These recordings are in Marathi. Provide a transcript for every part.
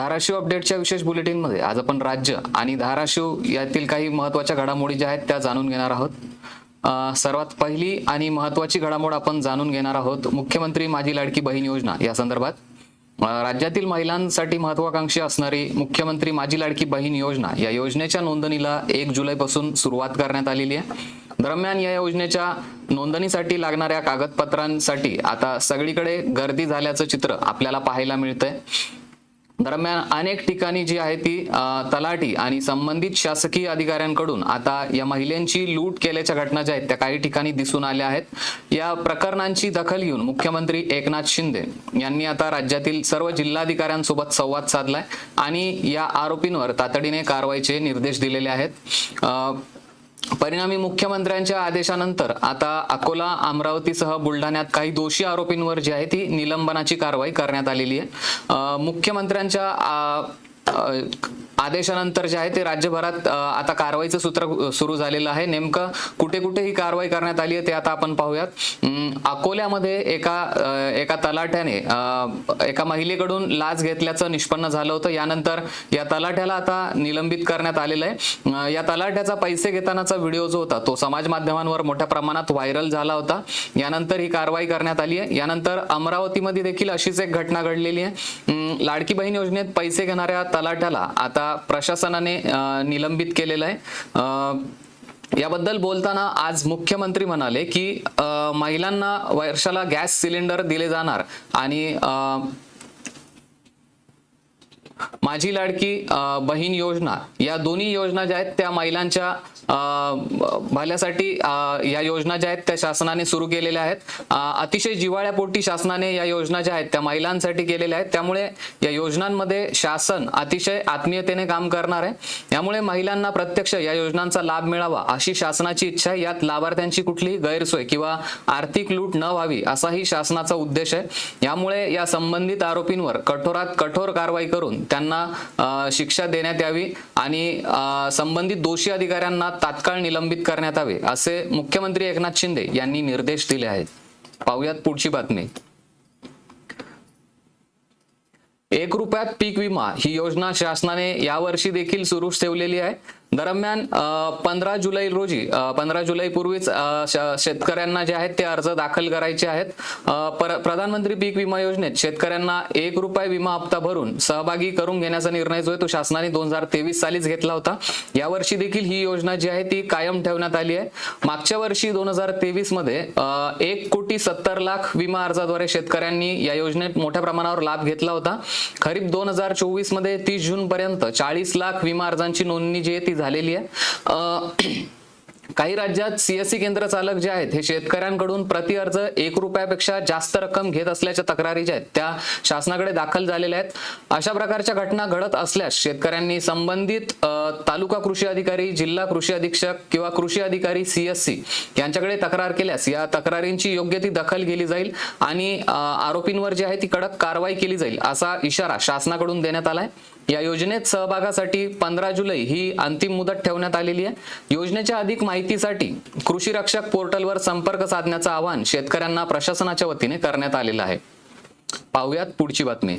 धाराशिव अपडेटच्या विशेष बुलेटिनमध्ये आज आपण राज्य आणि धाराशिव यातील काही महत्त्वाच्या घडामोडी ज्या आहेत त्या जाणून घेणार आहोत. सर्वात पहिली आणि महत्त्वाची घडामोड आपण जाणून घेणार आहोत मुख्यमंत्री माझी लाडकी बहीण योजना या संदर्भात. राज्यातील महिलांसाठी महत्वाकांक्षी असणारी मुख्यमंत्री माझी लाडकी बहीण योजना या योजनेच्या नोंदणीला एक जुलैपासून सुरुवात करण्यात आलेली आहे. दरम्यान या योजनेच्या नोंदणीसाठी लागणाऱ्या कागदपत्रांसाठी आता सगळीकडे गर्दी झाल्याचं चित्र आपल्याला पाहायला मिळतंय. दरम्यान अनेक ठिकाणी जी आहे ती तलाठी आणि संबंधित शासकीय अधिकाऱ्यांकडून आता या महिलांची लूट केल्याच्या घटना ज्या आहेत त्या काही ठिकाणी दिसून आल्या आहेत. या प्रकरणांची दखल घेऊन मुख्यमंत्री एकनाथ शिंदे यांनी आता राज्यातील सर्व जिल्हाधिकाऱ्यांसोबत संवाद साधलाय आणि या आरोपींवर तातडीने कारवाईचे निर्देश दिलेले आहेत. परिणामी मुख्यमंत्र्यांच्या आदेशानंतर आता अकोला अमरावतीसह बुलढाण्यात काही दोषी आरोपींवर जी आहे ती निलंबनाची कारवाई करण्यात आलेली आहे. मुख्यमंत्र्यांच्या आदेशानंतर जे आहे ते राज्यभरात आता कारवाईचं सूत्र सुरू झालेलं आहे. नेमकं कुठे कुठे ही कारवाई करण्यात आली आहे ते आता आपण पाहूयात. अकोल्यामध्ये एका एका तलाठ्याने एका महिलेकडून लाच घेतल्याचं निष्पन्न झालं होतं. यानंतर या तलाठ्याला आता निलंबित करण्यात आलेलं आहे. या तलाठ्याचा पैसे घेतानाचा व्हिडिओ जो होता तो समाज माध्यमांवर मोठ्या प्रमाणात व्हायरल झाला होता. यानंतर ही कारवाई करण्यात आली आहे. यानंतर अमरावतीमध्ये देखील अशीच एक घटना घडलेली आहे. लाडकी बहीण योजनेत पैसे घेणाऱ्या तलाठ्याला आता प्रशासनाने निलंबित केलेलं आहे. अं, याबद्दल बोलताना आज मुख्यमंत्री म्हणाले की अं, महिलांना वर्षाला गॅस सिलेंडर दिले जाणार आणि अं, माझी लाडकी बहीण योजना या दोन्ही योजना ज्या आहेत त्या महिलांच्या भल्यासाठी या योजना ज्या आहेत त्या शासनाने सुरू केलेल्या आहेत. अतिशय जिव्हाळ्यापोटी शासनाने या योजना ज्या आहेत त्या महिलांसाठी केलेल्या आहेत. त्यामुळे या योजनांमध्ये शासन अतिशय आत्मीयतेने काम करणार आहे. यामुळे महिलांना प्रत्यक्ष या योजनांचा लाभ मिळावा अशी शासनाची इच्छा आहे. यात लाभार्थ्यांची कुठलीही गैरसोय किंवा आर्थिक लूट न व्हावी असाही शासनाचा उद्देश आहे. यामुळे या संबंधित आरोपींवर कठोरात कठोर कारवाई करून त्यांना शिक्षा देण्यात यावी आणि संबंधित दोषी अधिकाऱ्यांना तात्काळ निलंबित करण्यात यावे असे मुख्यमंत्री एकनाथ शिंदे यांनी निर्देश दिले आहेत. पाहुयात पुढची बातमी. एक रुपयात पीक विमा ही योजना शासनाने यावर्षी देखील सुरू ठेवलेली आहे. दरम्यान पंधरा जुलै रोजी पंधरा जुलै पूर्वीच श- शेतकऱ्यांना जे आहेत ते अर्ज दाखल करायचे आहेत. प्रधानमंत्री पीक विमा योजनेत शेतकऱ्यांना एक रुपये विमा हप्ता भरून सहभागी करून घेण्याचा निर्णय जो आहे तो शासनाने दोन हजार तेवीस सालीच घेतला होता. यावर्षी देखील ही योजना जी आहे ती कायम ठेवण्यात आली आहे. मागच्या वर्षी दोन हजार तेवीसमध्ये एक कोटी सत्तर लाख विमा अर्जाद्वारे शेतकऱ्यांनी या योजनेत मोठ्या प्रमाणावर लाभ घेतला होता. खरीप दोन हजार चोवीसमध्ये तीस जून पर्यंत चाळीस लाख विमा अर्जांची नोंदणी जी आहे ती झालेली आहे. काही राज्यात सीएससी केंद्र चालक जे आहेत हे शेतकऱ्यांकडून प्रति अर्ज एक रुपयापेक्षा जास्त रक्कम घेत असल्याच्या तक्रारी ज्या आहेत त्या शासनाकडे दाखल झालेल्या आहेत. अशा प्रकारच्या घटना घडत असल्यास शेतकऱ्यांनी संबंधित तालुका कृषी अधिकारी जिल्हा कृषी अधीक्षक किंवा कृषी अधिकारी सीएससी यांच्याकडे तक्रार केल्यास या तक्रारींची योग्य ती दखल घेतली जाईल आणि आरोपींवर जी आहे ती कडक कारवाई केली जाईल असा इशारा शासनाकडून देण्यात आलाय. या योजनेत सहभागासाठी पंधरा जुलै ही अंतिम मुदत ठेवण्यात आलेली आहे. योजनेच्या अधिक माहितीसाठी कृषी रक्षक पोर्टलवर संपर्क साधण्याचं आवाहन शेतकऱ्यांना प्रशासनाच्या वतीने करण्यात आलेलं आहे. पाहुयात पुढची बातमी.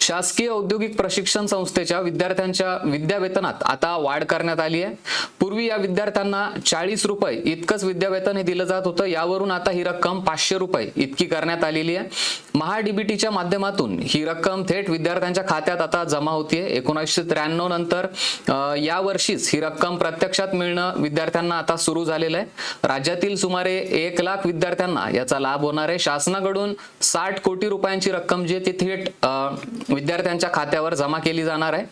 शासकीय औद्योगिक प्रशिक्षण संस्थेच्या विद्यार्थ्यांच्या विद्यावेतनात आता वाढ करण्यात आली आहे. पूर्वी या विद्यार्थ्यांना चाळीस रुपये इतकंच विद्यावेतन हे दिलं जात होतं. यावरून आता ही रक्कम पाचशे रुपये इतकी करण्यात आलेली आहे. महाडीबीटीच्या माध्यमातून ही रक्कम थेट विद्यार्थ्यांच्या खात्यात आता जमा होतीये. एकोणीसशे त्र्याण्णव नंतर या वर्षीच ही रक्कम प्रत्यक्षात मिळणं विद्यार्थ्यांना आता सुरू झालेलं आहे. राज्यातील सुमारे एक लाख विद्यार्थ्यांना याचा लाभ होणार आहे. शासनाकडून साठ कोटी रुपयांची रक्कम जी आहे ती थेट विद्यार्थ्यांच्या खात्यावर जमा केली जाणार आहे.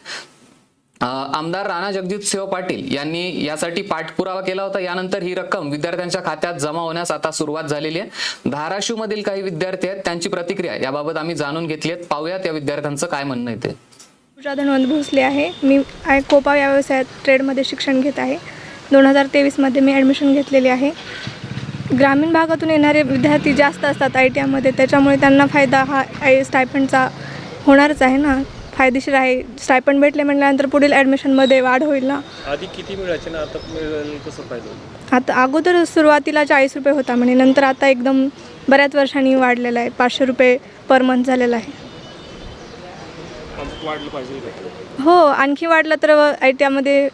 आमदार राणा जगजितसिंह पाटील यांनी यासाठी पाठपुरावा केला होता. यानंतर ही रक्कम विद्यार्थ्यांच्या खात्यात जमा होण्यास आता सुरुवात झालेली आहे. धाराशिव मधील काही विद्यार्थी आहेत त्यांची प्रतिक्रिया याबाबत आम्ही जाणून घेतली आहेत. पाहूयात या विद्यार्थ्यांचं काय म्हणणं येते ते. भोसले आहे. मी आय कोपा या व्यवसायात ट्रेडमध्ये शिक्षण घेत आहे. दोन हजार तेवीसमध्ये मी ॲडमिशन घेतलेली आहे. ग्रामीण भागातून येणारे विद्यार्थी जास्त असतात आय टी आयमध्ये त्याच्यामुळे त्यांना फायदा हा आय स्टायपंडचा होणारच आहे ना. फायदेशीर आहे. स्टायपंड भेटले म्हटल्यानंतर पुढील ॲडमिशनमध्ये वाढ होईल ना? आधी किती मिळायचे ना आता मिळेल कसं पाहिजे आता अगोदर सुरुवातीला चाळीस रुपये होता म्हणे. नंतर आता एकदम बऱ्याच वर्षांनी वाढलेला आहे. पाचशे रुपये पर मंथ झालेला आहे. अजून वाढलं पाहिजे. का? हो आणखी वाढलं तर आय टी आयमध्ये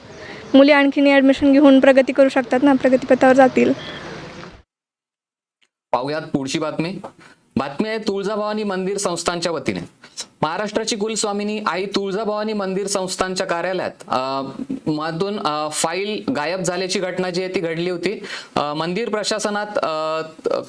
मुली आणखीन ॲडमिशन घेऊन प्रगती करू शकतात ना? प्रगतीपथावर जातील. पाहुयात पुढची बातमी. बातमी आहे तुळजाभवानी मंदिर संस्थानच्या वतीने. महाराष्ट्राची कुलस्वामिनी आई तुळजाभवानी मंदिर संस्थानच्या कार्यालयात मधून फाईल गायब झाल्याची घटना जी आहे ती घडली होती. मंदिर प्रशासनात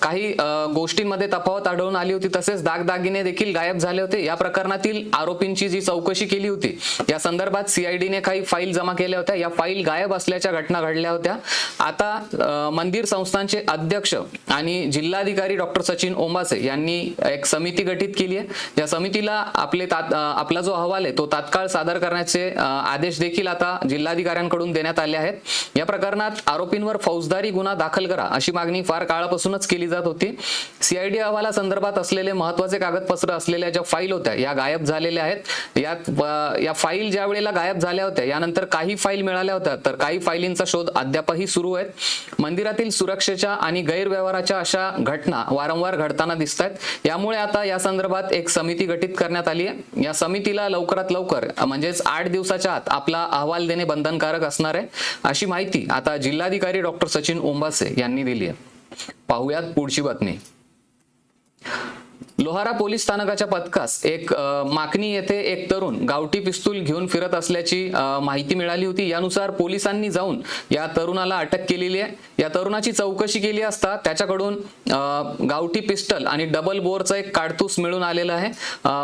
काही गोष्टींमध्ये तफावत आढळून आली होती. तसेच दागदागिने देखील गायब झाले होते. या प्रकरणातील आरोपींची जी चौकशी केली होती या संदर्भात सीआयडीने काही फाईल जमा केल्या होत्या. या फाईल गायब असल्याच्या घटना घडल्या होत्या. आता मंदिर संस्थानचे अध्यक्ष आणि जिल्हाधिकारी डॉक्टर सचिन ओंबासे यांनी एक समिती गठीत केली आहे. या समितीला आपले तात- आपला जो अहवाल आहे तो तात्काळ सादर करण्याचे आदेश देखील आता जिल्हाधिकाऱ्यांकडून देण्यात आले आहेत. या प्रकरणात आरोपींवर फौजदारी गुन्हा दाखल करा अशी मागणी फार काळापासूनच केली जात होती. सीआयडी अहवालासंदर्भात असलेले महत्त्वाचे कागदपत्र असलेल्या ज्या फाईल होत्या या गायब झालेल्या आहेत. यात या फाईल ज्या वेळेला गायब झाल्या होत्या यानंतर काही फाईल मिळाल्या होत्या तर काही फाईलींचा शोध अद्यापही सुरू आहेत. मंदिरातील सुरक्षेच्या आणि गैरव्यवहाराच्या अशा घटना वारंवार घडताना दिसत आहेत यामुळे आता या संदर्भात एक समिती गठीत करण्यात आली आहे. या समितीला लवकरात लवकर म्हणजेच आठ दिवसाच्या आत आपला अहवाल देणे बंधनकारक असणार आहे. अशी माहिती आता जिल्हाधिकारी डॉक्टर सचिन ओंबासे यांनी दिली आहे. पाहुयात पुढची बातमी. लोहारा पोलीस स्थानकाच्या पथकास एक माकणी येथे एक तरुण गावठी पिस्तूल घेऊन फिरत असल्याची माहिती मिळाली होती. यानुसार पोलिसांनी जाऊन या तरुणाला अटक केलेली आहे. या तरुणाची चौकशी केली असता त्याच्याकडून गावठी पिस्टल आणि डबल बोरचं एक काडतूस मिळून आलेलं आहे.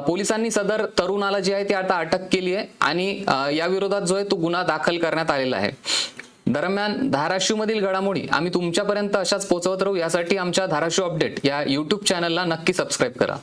पोलिसांनी सदर तरुणाला जी आहे ती आता अटक केली आहे आणि याविरोधात या विरोधात जो आहे तो गुन्हा दाखल करण्यात आलेला आहे. दरम्यान धाराशिवमधील घडामोडी आम्ही तुमच्यापर्यंत अशाच पोहोचवत राहू. यासाठी आमच्या धाराशिव अपडेट या युट्यूब चॅनलला नक्की सबस्क्राईब करा.